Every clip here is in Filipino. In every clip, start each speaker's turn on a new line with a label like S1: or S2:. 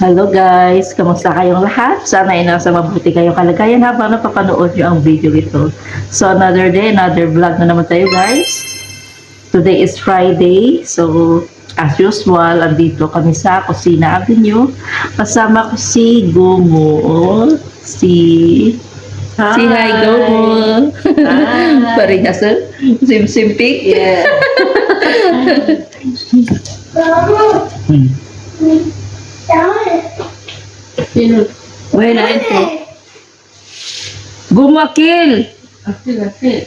S1: Hello guys! Kamusta kayong lahat? Sana ay nasa mabuti kayong kalagayan habang napapanood nyo ang video ito. So another day, another vlog na naman tayo guys. Today is Friday. So as usual, andito kami sa Kusina Avenue. Kasama ko si Gumo. Si... Si Hi Gumo.
S2: Hi.
S1: Paringasan. Sim Simpik.
S2: Yeah.
S1: Hmm.
S2: Sino?
S1: Wala ito. Gumakil!
S2: Akil, akil.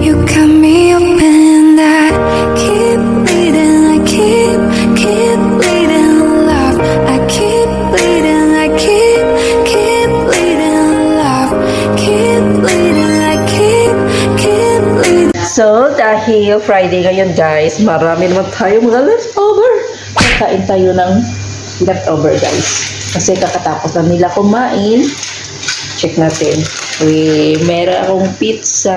S3: You got me open, I keep bleeding, I keep, keep bleeding love. I keep bleeding, I keep, keep bleeding love. Keep bleeding, I keep, keep bleeding.
S1: So, dahil Friday ngayon guys, marami naman tayo mga leftover. Kakain tayo ng leftover guys. Kasi kakatapos na nila kumain. Check natin. Uy, meron akong pizza.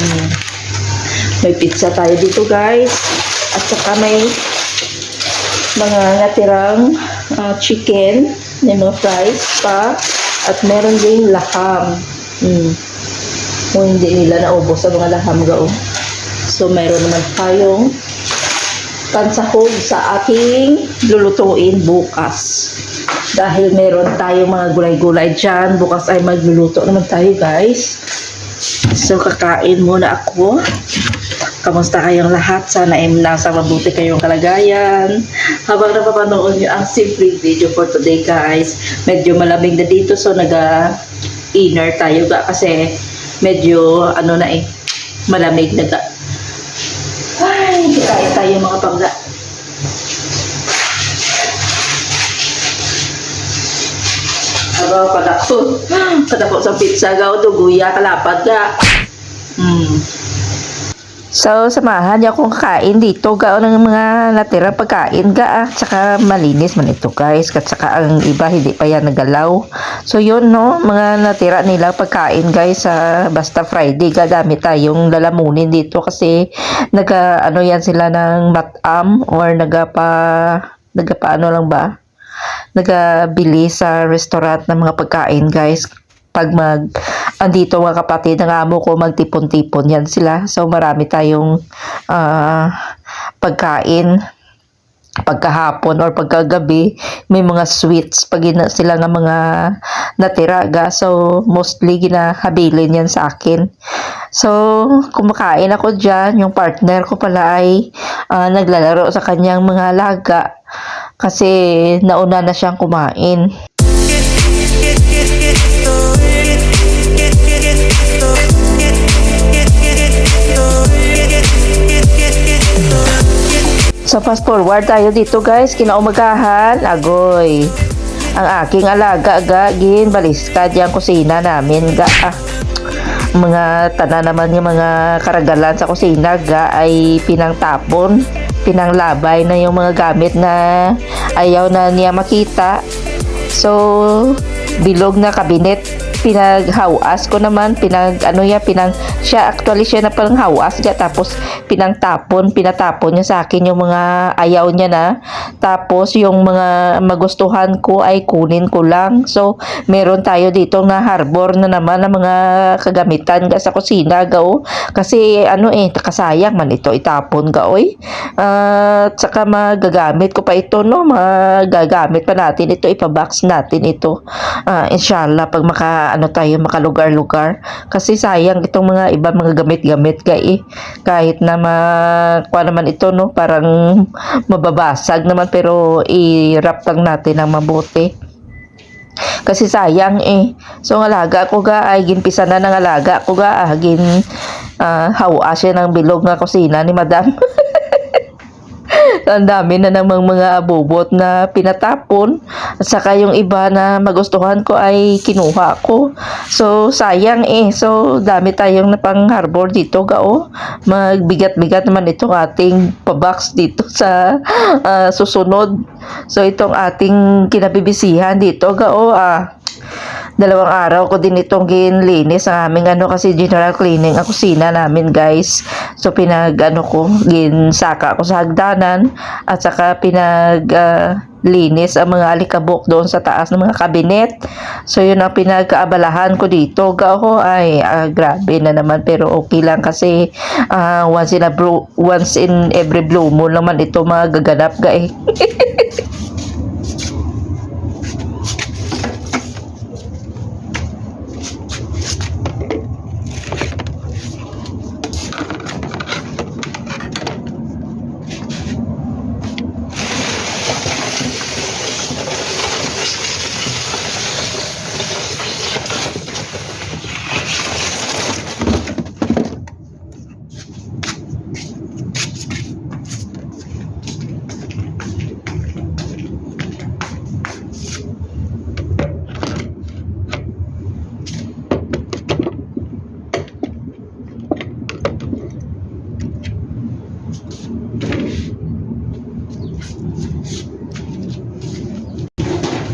S1: Mm. May pizza tayo dito guys. At saka may mga natirang ah, chicken. May mga fries pa. At meron ding laham. Mm kung hindi nila naubos ang mga laham gao. So, meron naman tayong pansahog sa ating lulutuin bukas. Dahil meron tayong mga gulay-gulay dyan, bukas ay magluluto naman tayo guys. So, kakain muna ako. Kamusta kayong lahat? Sana ay nasa mabuti kayong kalagayan. Habang napapanood nyo ang simple video for today guys, medyo malamig na dito so naga-inner tayo ga kasi medyo ano na eh, malamig na ga. Kaya tayo mga pangga. Aba, padako. Padako sa pizza ga o duguya kalapad ga. Hmm. So, samahan niyo akong kain dito. Gao ng mga natirang pagkain ga ah. Tsaka malinis man ito guys. At saka ang iba hindi pa yan nagalaw. So, yun no. Mga natira nila pagkain guys sa basta Friday. Gadamit tayong lalamunin dito kasi naga ano yan sila ng matam or nagapa nagapa ano lang ba? Nagabili sa restaurant ng mga pagkain guys pag mag andito mga kapatid ng amo ko magtipon-tipon yan sila. So marami tayong ah, pagkain pagkahapon or pagkagabi. May mga sweets pag ina sila ng mga natira ga so mostly ginahabilin yan sa akin. So kumakain ako dyan. Yung partner ko pala ay ah, naglalaro sa kanyang mga laga kasi nauna na siyang kumain So fast forward tayo dito guys, kinaumagahan, agoy. Ang aking alaga ga, gin baliskad yung kusina namin ga. Ah, mga tana naman yung mga karagalan sa kusina ga ay pinangtapon, pinanglabay na yung mga gamit na ayaw na niya makita. So, bilog na kabinet pinaghawas ko naman pinag ano ya pinang siya actually siya na palang hawas niya. Tapos pinangtapon pinatapon niya sa akin yung mga ayaw niya na. Tapos yung mga magustuhan ko ay kunin ko lang. So meron tayo dito na harbor na naman ng mga kagamitan ga sa kusina gao. Kasi ano eh nakasayang man ito itapon gaoy at saka magagamit ko pa ito no? Magagamit pa natin ito ipabox natin ito. Ah, inshallah pag maka ano tayo makalugar-lugar. Kasi sayang itong mga iba mga gamit-gamit ka eh. Kahit na makuha naman ito no parang mababasag naman pero i-wrap lang natin ng mabuti. Kasi sayang eh. So ang alaga ko ga ay ginpisa na ng alaga ko ga ah, gin uh, hawa siya ng bilog nga kusina ni madam ang dami na namang mga abubot na pinatapon. At saka yung iba na magustuhan ko ay kinuha ko. So sayang eh. So dami tayong napang harbor dito gao. Magbigat-bigat naman itong ating pabox dito sa ah, susunod. So itong ating kinabibisihan dito gao ah dalawang araw ko din itong ginlinis ang aming ano kasi general cleaning ang kusina namin guys. So pinag ano ko, ginsaka ko sa hagdanan at saka pinag ah, linis ang mga alikabok doon sa taas ng mga kabinet. So yun ang pinagkaabalahan ko dito. Gaho ay ah, grabe na naman pero okay lang kasi ah, once in a blue, once in every blue moon naman ito magaganap ga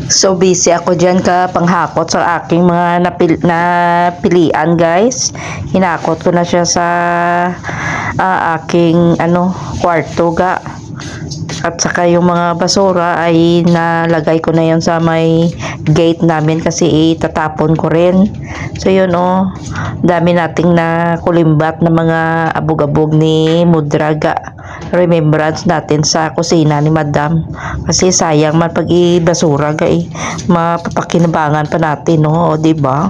S1: So busy ako dyan ka panghakot sa aking mga napil napilian guys. Hinakot ko na siya sa ah, aking ano kwarto ga. At saka yung mga basura ay nalagay ko na yan sa may gate namin kasi itatapon ko rin. So yun oh, dami nating na kulimbat na mga abog-abog ni Mudraga. Remembrance natin sa kusina ni Madam. Kasi sayang man pag ibasura ga eh. Mapapakinabangan pa natin no, o di ba?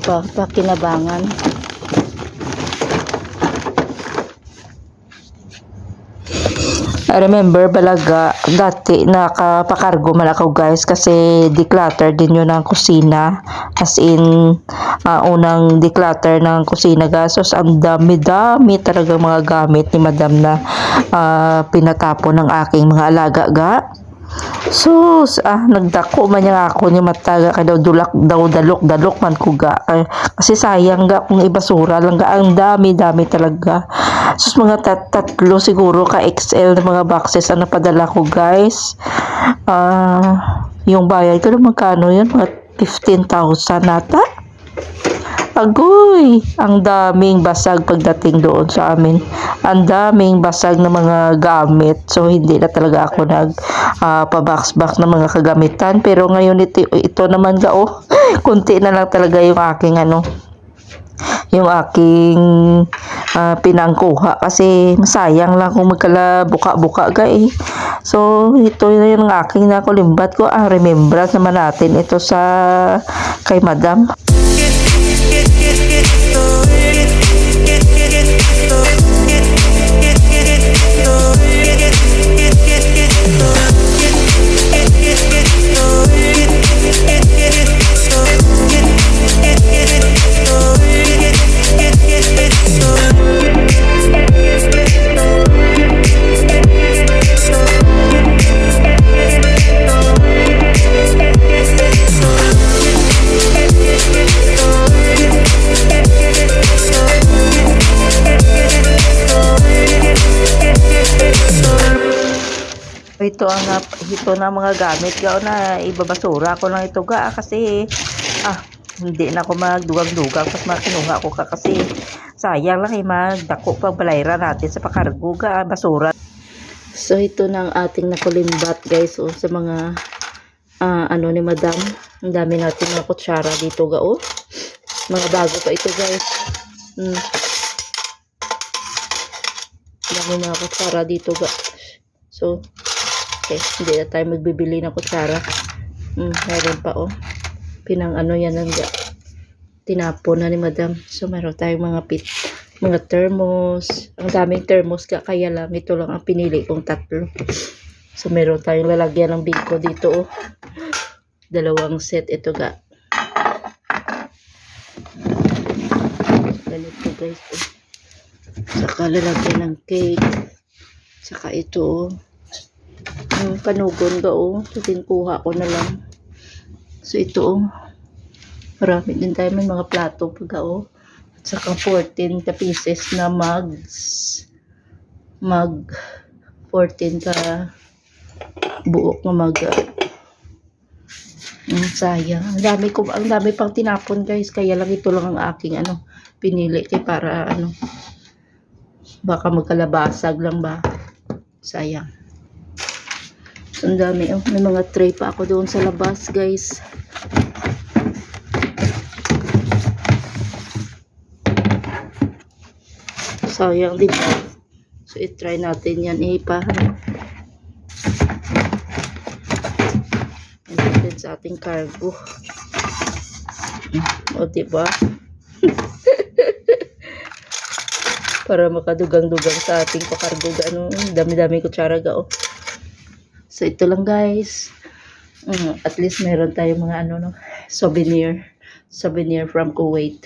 S1: Ito, magpapakinabangan. I remember balaga dati nakapakargo man ako guys kasi declutter din yun ang kusina. As in ah, unang declutter ng kusina gasos ang dami dami talaga mga gamit ni madam na ah, pinatapon ng aking mga alaga ga Sus, ah, nagdako man niya ako ni mataga kay daw dulak daw dalok dalok man ko ga. Ay, kasi sayang ga kung ibasura lang ga ang dami dami talaga. Sus mga tat tatlo siguro ka XL na mga boxes ang napadala ko guys. Ah, yung bayad ko na magkano yun? Mga 15,000 nata. Agoy! Ang daming basag pagdating doon sa amin. Ang daming basag na mga gamit. So, hindi na talaga ako nag ah, pa-box-box ng mga kagamitan. Pero ngayon ito, ito naman ga, oh, kunti na lang talaga yung aking ano, yung aking ah, pinangkuha kasi masayang lang kung magkala buka-buka ga eh. So, ito na yung aking nakulimbat ko. Ang remembrance naman natin ito sa kay madam. Ang ah, ito na mga gamit gaw na ibabasura ko lang ito ga kasi ah hindi na ako magdugang-dugang pas makinuha ko ka kasi sayang lang eh magdako pang balayra natin sa pakargo ga basura. So ito na ang ating nakulimbat guys oh, sa mga ah, ano ni madam. Ang dami natin mga kutsara dito ga oh. Mga bago pa ito guys. Hmm. Dami mga kutsara dito ga. So, Okay, hindi na tayo magbibili ng kutsara. Mm, meron pa oh. Pinang ano yan lang ga. Tinapon na ni madam. So, meron tayong mga pit mga thermos. Ang daming thermos ka, kaya lang ito lang ang pinili kong tatlo. So, meron tayong lalagyan ng bingko dito, oh. Dalawang set ito, ga. Ganito, guys, oh. Saka lalagyan ng cake. Saka ito, oh. Yung kanugon ga, oh. So, kinukuha ko na lang. So, ito, oh. Marami din tayo may mga plato pagka, oh. At saka 14 ka pieces na mugs. Mug. 14 ka buok na mug. ah. Mm, sayang. Ang dami ko, ang dami pang tinapon guys. Kaya lang ito lang ang aking ano, pinili kay para ano, baka magkalabasag lang ba. Sayang. Ang dami. Oh. May mga tray pa ako doon sa labas guys. Sayang, di ba? So, i-try natin yan. Ipa. Yan natin sa ating cargo. O, di ba? Para makadugang-dugang sa ating pakargo. Ano, dami-dami kutsara ga, oh. So, ito lang, guys. Mm, at least meron tayong mga ano, no, souvenir. Souvenir from Kuwait.